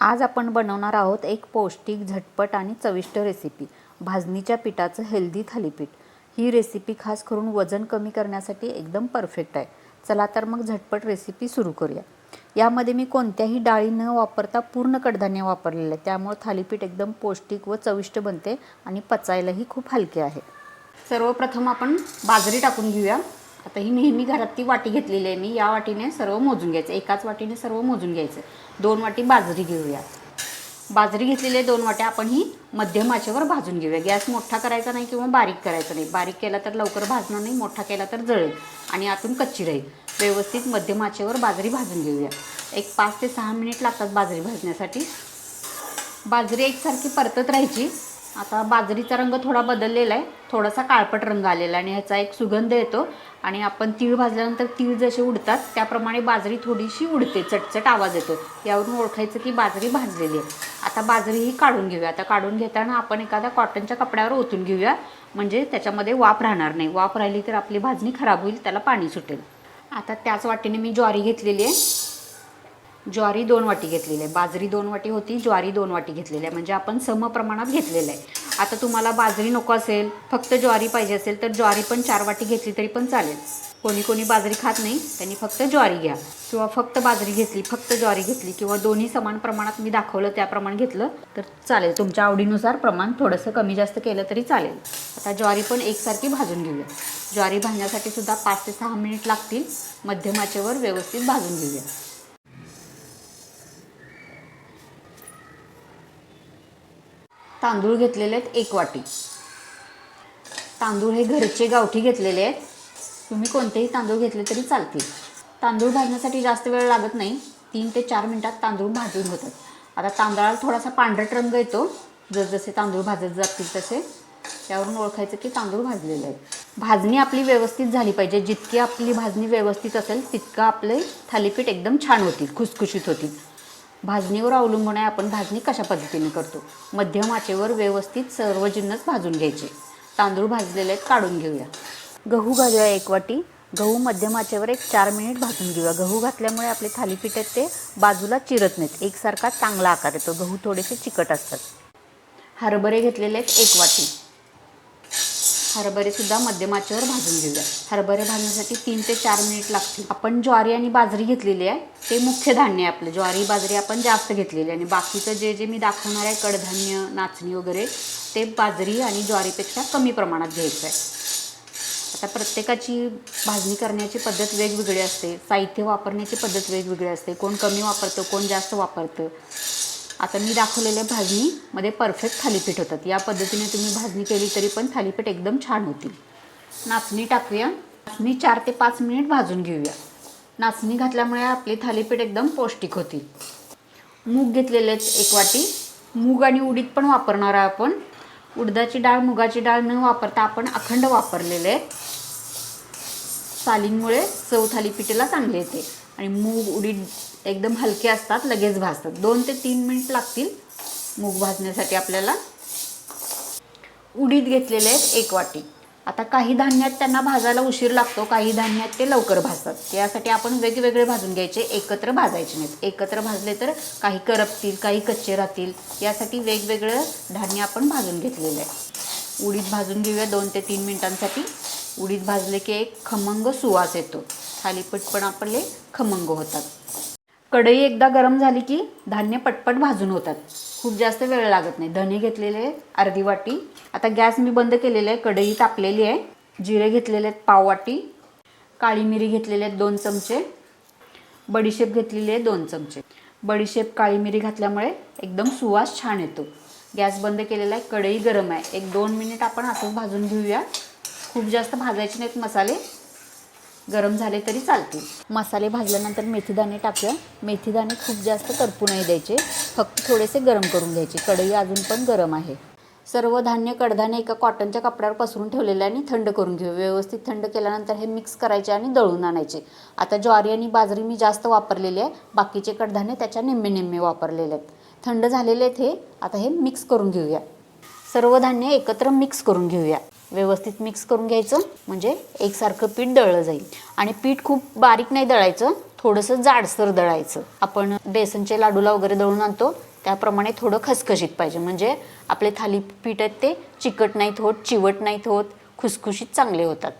आज आपण बनवणार आहोत एक पौष्टिक झटपट आणि चविष्ट रेसिपी भाजणीच्या पिठाचं हेल्दी थालीपीठ. ही रेसिपी खास करून वजन कमी करण्यासाठी एकदम परफेक्ट आहे. चला तर मग झटपट रेसिपी सुरू करूया. यामध्ये मी कोणत्याही डाळी न वापरता पूर्ण कडधान्य वापरलेलं आहे. त्यामुळे थालीपीठ एकदम पौष्टिक व चविष्ट बनते आणि पचायलाही खूप हलके आहे. सर्वप्रथम आपण बाजरी टाकून घेऊया. आता ही नेहमी घरात ती वाटी घेतलेली आहे. मी या वाटीने सर्व मोजून घ्यायचं. एकाच वाटीने सर्व मोजून घ्यायचं. दोन वाटी बाजरी घेऊया. बाजरी घेतलेले दोन वाट्या. आपण ही मध्यम आचेवर भाजून घेऊया. गॅस मोठा करायचा नाही किंवा बारीक करायचा नाही. बारीक केला तर लवकर भाजणार नाही मोठा केला तर जळेल आणि आतून कच्ची राहील. व्यवस्थित मध्यम आचेवर बाजरी भाजून घेऊया. एक पाच ते सहा मिनिट लागतात बाजरी भाजण्यासाठी. बाजरी एकसारखी परतत राहायची. आता बाजरीचा रंग थोडा बदललेला आहे. थोडासा काळपट रंग आलेला आणि ह्याचा एक सुगंध येतो. आणि आपण तीळ भाजल्यानंतर तीळ जसे उडतात त्याप्रमाणे बाजरी थोडीशी उडते. चटचट आवाज येतो. यावरून ओळखायचं की बाजरी भाजलेली आहे. आता बाजरी ही काढून घेऊया. आता काढून घेताना आपण एखाद्या कॉटनच्या कपड्यावर ओतून घेऊया. म्हणजे त्याच्यामध्ये वाफ राहणार नाही. वाफ राहिली तर आपली भाजणी खराब होईल त्याला पाणी सुटेल. आता त्याच वाटेने मी ज्वारी घेतलेली आहे. ज्वारी दोन वाटी घेतलेली आहे. बाजरी दोन वाटी होती ज्वारी दोन वाटी घेतलेली आहे. म्हणजे आपण सम प्रमाणात घेतलेलं आहे. आता तुम्हाला बाजरी नको असेल फक्त ज्वारी पाहिजे असेल तर ज्वारी पण चार वाटी घेतली तरी पण चालेल. कोणी कोणी बाजरी खात नाही त्यांनी फक्त ज्वारी घ्या. किंवा फक्त बाजरी घेतली फक्त ज्वारी घेतली किंवा दोन्ही समान प्रमाणात मी दाखवलं त्याप्रमाणे घेतलं तर चालेल. तुमच्या आवडीनुसार प्रमाण थोडंसं कमी जास्त केलं तरी चालेल. आता ज्वारी पण एकसारखी भाजून घेऊया. ज्वारी भाजण्यासाठी सुद्धा पाच ते सहा मिनिट लागतील. मध्यमाचेवर व्यवस्थित भाजून घेऊया. तांदूळ घेतलेले आहेत एक वाटी. तांदूळ हे घरचे गावठी घेतलेले आहेत. तुम्ही कोणतेही तांदूळ घेतले तरी चालतील. तांदूळ भाजण्यासाठी जास्त वेळ लागत नाही. तीन ते चार मिनटात तांदूळ भाजून होतात आता तांदळाला थोडासा पांढरट रंग येतो. जसजसे तांदूळ भाजत जातील तसे. त्यावरून ओळखायचं की तांदूळ भाजलेले आहेत. भाजणी आपली व्यवस्थित झाली पाहिजे. जितकी आपली भाजणी व्यवस्थित असेल तितकं आपले थालीपीठ एकदम छान होतील खुसखुशीत होतील. भाजणीवर अवलंबून आहे आपण भाजणी कशा पद्धतीने करतो? मध्यम आचेवर व्यवस्थित सर्व जिन्नस भाजून घ्यायचे. तांदूळ भाजलेले आहेत काढून घेऊया. गहू घालूया एक वाटी. गहू मध्यम आचेवर एक चार मिनिट भाजून घेऊया. गहू घातल्यामुळे आपले थालीपीठ आहेत ते बाजूला चिरत नाहीत. एकसारखा चांगला आकार येतो. गहू थोडेसे चिकट असतात. हरभरे घेतलेले आहेत एक वाटी. हरभरेसुद्धा मध्यमाच्यावर मध्यम आचेवर भाजून घेऊया. हरभरे भाजण्यासाठी तीन ते चार मिनिट लागतील. आपण ज्वारी आणि बाजरी घेतलेली आहे ते मुख्य धान्य आहे आपलं. ज्वारी बाजरी आपण जास्त घेतलेली आहे. आणि बाकीचं जे जे मी दाखवणार आहे कडधान्य नाचणी वगैरे ते बाजरी आणि ज्वारीपेक्षा कमी प्रमाणात घ्यायचं आहे. आता प्रत्येकाची भाजणी करण्याची पद्धत वेगवेगळी असते. साहित्य वापरण्याची पद्धत वेगवेगळी असते. कोण कमी वापरतं कोण जास्त वापरतं. आता मी दाखवलेल्या भाजणीमध्ये परफेक्ट थालीपीठ होतात या पद्धतीने तुम्ही भाजणी केली तरी पण थालीपीठ एकदम छान होतील. नाचणी टाकूया. नाचणी चार ते पाच मिनिट भाजून घेऊया. नाचणी घातल्यामुळे आपली थालीपीठ एकदम पौष्टिक होतील. मूग घेतलेले आहेत एक वाटी. मूग आणि उडीद पण वापरणार आहे आपण. उडदाची डाळ मुगाची डाळ न वापरता आपण अखंड वापरलेले आहेत. सालींमुळे चव थालीपीठेला चांगले येते. आणि मूग उडीद एकदम हलके असतात लगेच भाजतात. दोन ते तीन मिनिट लागतील मूग भाजण्यासाठी आपल्याला. उडीद घेतलेले आहेत एक वाटी. आता काही धान्यात त्यांना भाजायला उशीर लागतो काही धान्यात ते लवकर भाजतात. यासाठी आपण वेगवेगळे भाजून घ्यायचे एकत्र भाजायचे नाहीत. एकत्र भाजले तर काही करपतील काही कच्चे राहतील. यासाठी वेगवेगळं धान्य आपण भाजून घेतलेलं आहे उडीद भाजून घेऊया दोन ते तीन मिनिटांसाठी. उडीद भाजले की एक खमंग सुवास येतो. थालीपीठ पण आपले खमंग होतात. कढई एकदा गरम झाली की धान्य पटपट भाजून होतात. खूप जास्त वेळ लागत नाही. धने घेतलेले आहेत अर्धी वाटी. आता गॅस मी बंद केलेला आहे. कढई तापलेली आहे. जिरे घेतलेले आहेत पाव वाटी. काळी मिरी घेतलेले आहेत दोन चमचे. बडीशेप घेतलेली आहे दोन चमचे. बडीशेप काळी मिरी घातल्यामुळे एकदम सुवास छान येतो. गॅस बंद केलेला आहे. कढई गरम आहे. एक दोन मिनिट आपण असंच भाजून घेऊया. खूप जास्त भाजायचे नाहीत मसाले. गरम झाले तरी चालतील. मसाले भाजल्यानंतर मेथीदाणे टाकूया मेथीदाणे खूप जास्त करपू नाही द्यायचे. फक्त थोडेसे गरम करून घ्यायचे. कढई अजून पण गरम आहे. सर्व धान्य कडधान्य एका कॉटनच्या कपड्यावर पसरून ठेवलेले आहे आणि थंड करून घेऊ. व्यवस्थित थंड केल्यानंतर हे मिक्स करायचे आणि दळून आणायचे. आता ज्वारी आणि बाजरी मी जास्त वापरलेली आहे. बाकीचे कडधान्य त्याच्या निम्मे निम्मे वापरलेले आहेत. थंड झालेले आहेत हे. आता हे मिक्स करून घेऊया. सर्व धान्य एकत्र मिक्स करून घेऊया. व्यवस्थित मिक्स करून घ्यायचं म्हणजे एकसारखं पीठ दळलं जाईल. आणि पीठ खूप बारीक नाही दळायचं थोडंसं जाडसर दळायचं. आपण बेसनचे लाडूला वगैरे दळून आणतो त्याप्रमाणे थोडं खसखशीत पाहिजे. म्हणजे आपले थालीपीठ आहेत ते चिकट नाहीत होत चिवट नाहीत होत खुसखुशीत चांगले होतात.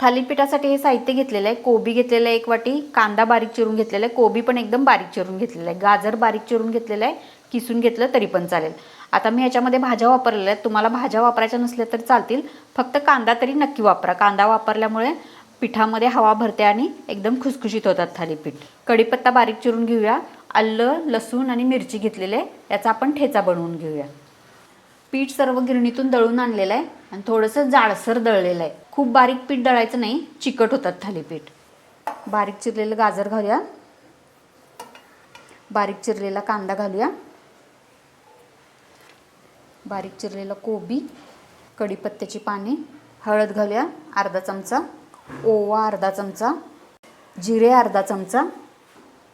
थालीपीठासाठी हे साहित्य घेतलेलं आहे कोबी घेतलेलं आहे एक वाटी कांदा बारीक चिरून घेतलेला आहे कोबी पण एकदम बारीक चिरून घेतलेला आहे गाजर बारीक चिरून घेतलेलं आहे किसून घेतलं तरी पण चालेल. आता मी याच्यामध्ये भाज्या वापरलेल्या आहेत. तुम्हाला भाज्या वापरायच्या नसल्या तर चालतील. फक्त कांदा तरी नक्की वापरा. कांदा वापरल्यामुळे पिठामध्ये हवा भरते आणि एकदम खुसखुशीत होतात थालीपीठ. कढीपत्ता बारीक चिरून घेऊया. आलं लसूण आणि मिरची घेतलेले. आहे याचा आपण ठेचा बनवून घेऊया. पीठ सर्व गिरणीतून दळून आणलेलं आहे आणि थोडंसं जाडसर दळलेलं आहे. खूप बारीक पीठ दळायचं नाही चिकट होतात थालीपीठ. बारीक चिरलेलं गाजर घालूया. बारीक चिरलेला कांदा घालूया. बारीक चिरलेला कोबी कढीपत्त्याची पाने हळद घालूया अर्धा चमचा ओवा अर्धा चमचा जिरे अर्धा चमचा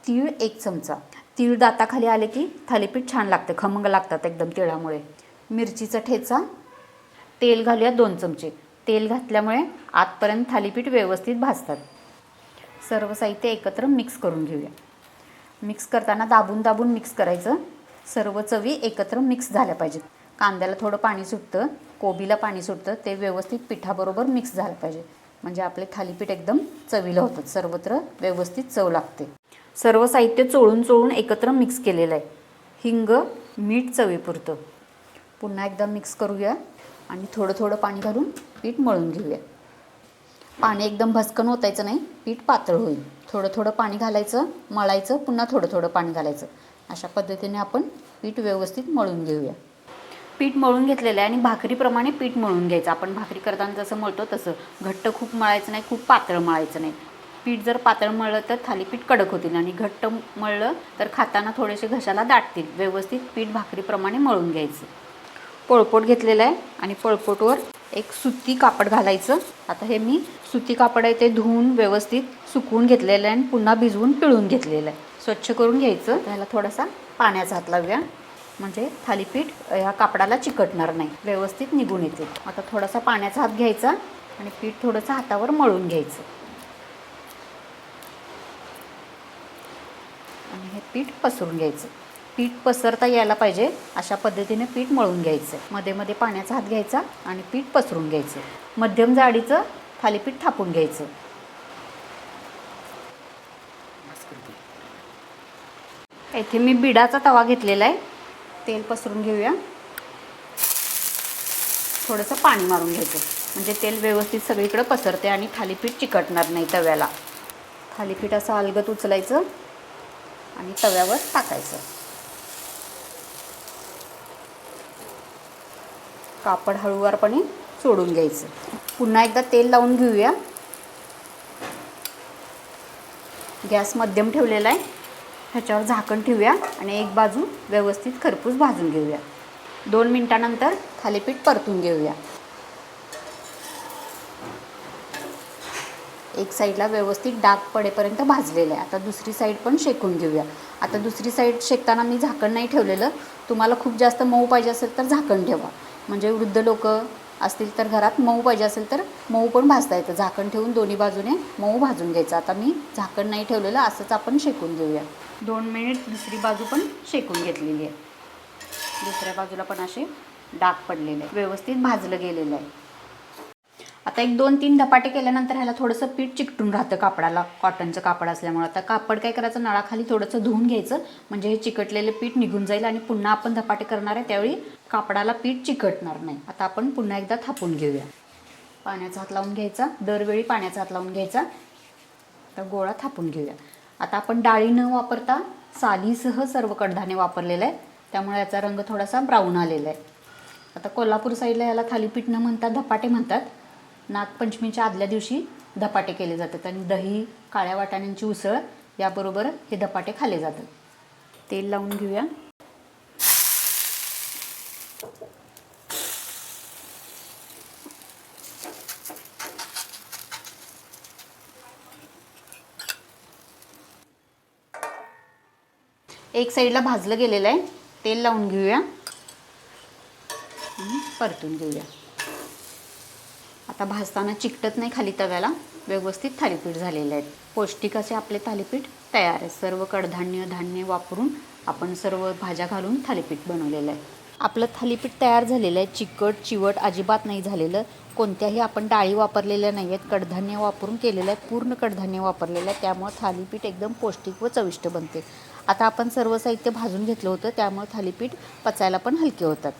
तीळ एक चमचा. तीळ दाताखाली आले की थालीपीठ छान लागते खमंग लागतात एकदम तिळामुळे. मिरचीचा ठेचा तेल घालूया दोन चमचे. तेल घातल्यामुळे आतपर्यंत थालीपीठ व्यवस्थित भाजतात. सर्व साहित्य एकत्र मिक्स करून घेऊया. मिक्स करताना दाबून दाबून मिक्स करायचं. सर्व चवी एकत्र मिक्स झाल्या पाहिजेत. कांद्याला थोडं पाणी सुटतं कोबीला पाणी सुटतं ते व्यवस्थित पिठाबरोबर मिक्स झालं पाहिजे. म्हणजे आपले थालीपीठ एकदम चवीला होतात सर्वत्र व्यवस्थित चव लागते. सर्व साहित्य चोळून चोळून एकत्र मिक्स केलेलं आहे. हिंग मीठ चवीपुरतं. पुन्हा एकदा मिक्स करूया आणि थोडं थोडं पाणी घालून पीठ मळून घेऊया. पाणी एकदम भस्कन ओतायचं नाही पीठ पातळ होईल. थोडं थोडं पाणी घालायचं मळायचं पुन्हा थोडं थोडं पाणी घालायचं. अशा पद्धतीने आपण पीठ व्यवस्थित मळून घेऊया. पीठ मळून घेतलेलं आहे आणि भाकरीप्रमाणे पीठ मळून घ्यायचं. आपण भाकरी करताना जसं मळतो तसं. घट्ट खूप मळायचं नाही खूप पातळ मळायचं नाही. पीठ जर पातळ मळलं तर थालीपीठ कडक होतील आणि घट्ट मळलं तर खाताना थोडेसे घशाला दाटतील व्यवस्थित पीठ भाकरीप्रमाणे मळून घ्यायचं. पोळपोट घेतलेलं आहे आणि पोळपोटवर एक सुती कापड घालायचं. आता हे मी सुती कापड आहे ते धुवून व्यवस्थित सुकवून घेतलेलं आहे आणि पुन्हा भिजवून पिळून घेतलेलं आहे. स्वच्छ करून घ्यायचं. त्याला थोडासा पाण्याचा हात लावूया. म्हणजे थालीपीठ ह्या कापडाला चिकटणार नाही. व्यवस्थित निघून येते. आता थोडासा पाण्याचा हात घ्यायचा आणि पीठ थोडंसं हातावर मळून घ्यायचं. आणि हे पीठ पसरून घ्यायचं. पीठ पसरता यायला पाहिजे अशा पद्धतीने पीठ मळून घ्यायचं. मध्ये मध्ये पाण्याचा हात घ्यायचा आणि पीठ पसरून घ्यायचं. मध्यम जाडीचं थालीपीठ थापून घ्यायचं. येथे मी बिडाचा तवा घेतलेला आहे. तेल पसरून घेऊया. थोडंसं पाणी मारून घ्यायचं. म्हणजे तेल व्यवस्थित सगळीकडे पसरते आणि थालीपीठ चिकटणार नाही तव्याला. थालीपीठ असं अलगत उचलायचं आणि तव्यावर टाकायचं. कापड हळूवारपणे सोडून घ्यायचं. पुन्हा एकदा तेल लावून घेऊया. गॅस मध्यम ठेवलेला आहे. ह्याच्यावर झाकण ठेवूया आणि एक बाजू व्यवस्थित खरपूस भाजून घेऊया. दोन मिनटानंतर थालीपीठ परतून घेऊया. एक साईडला व्यवस्थित डाग पडेपर्यंत भाजलेलं आहे. आता दुसरी साईड पण शेकून घेऊया. आता दुसरी साईड शेकताना मी झाकण नाही ठेवलेलं. तुम्हाला खूप जास्त मऊ पाहिजे असेल तर झाकण ठेवा. म्हणजे वृद्ध लोक असतील तर घरात मऊ पाहिजे असेल तर मऊ पण भाजता येतं. झाकण ठेवून दोन्ही बाजूने मऊ भाजून घ्यायचं. आता मी झाकण नाही ठेवलेलं असंच आपण शेकून घेऊया. दोन मिनिट दुसरी बाजू पण शेकून घेतलेली आहे. दुसऱ्या बाजूला पण असे डाग पडलेले आहे व्यवस्थित भाजलं गेलेलं आहे. आता एक दोन तीन धपाटे केल्यानंतर ह्याला थोडंसं पीठ चिकटून राहतं कापडाला. कॉटनचं कापड असल्यामुळं. आता कापड काय करायचं? नळाखाली थोडंसं धुवून घ्यायचं. म्हणजे हे चिकटलेलं पीठ निघून जाईल आणि पुन्हा आपण धपाटे करणार आहे. त्यावेळी कापडाला पीठ चिकटणार नाही. आता आपण पुन्हा एकदा थापून घेऊया. पाण्याचा हात लावून घ्यायचा. दरवेळी पाण्याचा हात लावून घ्यायचा. तर गोळा थापून घेऊया. आता आपण डाळी न वापरता सालीसह सर्व कडधान्य वापरलेलं आहे. त्यामुळे याचा रंग थोडासा ब्राऊन आलेला आहे. आता कोल्हापूर साईडला याला थालीपीठ न म्हणतात धपाटे म्हणतात. नागपंचमीच्या आदल्या दिवशी धपाटे केले जातात आणि दही काळ्या वाटाण्यांची उसळ याबरोबर हे धपाटे खाल्ले जातात. तेल लावून घेऊया. एक साईडला भाजलं गेलेलं आहे. तेल लावून घेऊया. परतून घेऊया. आता भाजताना चिकटत नाही खाली तव्याला. व्यवस्थित थालीपीठ झालेले आहेत पौष्टिक असे आपले थालीपीठ तयार आहे. सर्व कडधान्य धान्य वापरून आपण सर्व भाज्या घालून थालीपीठ बनवलेलं आहे. आपलं थालीपीठ तयार झालेलं आहे. चिकट चिवट अजिबात नाही झालेलं. कोणत्याही आपण डाळी वापरलेल्या नाही आहेत. कडधान्य वापरून केलेलं आहे. पूर्ण कडधान्य वापरलेलं आहे. त्यामुळं थालीपीठ एकदम पौष्टिक व चविष्ट बनते. आता आपण सर्व साहित्य भाजून घेतलं होतं. त्यामुळे थालीपीठ पचायला पण हलके होतात.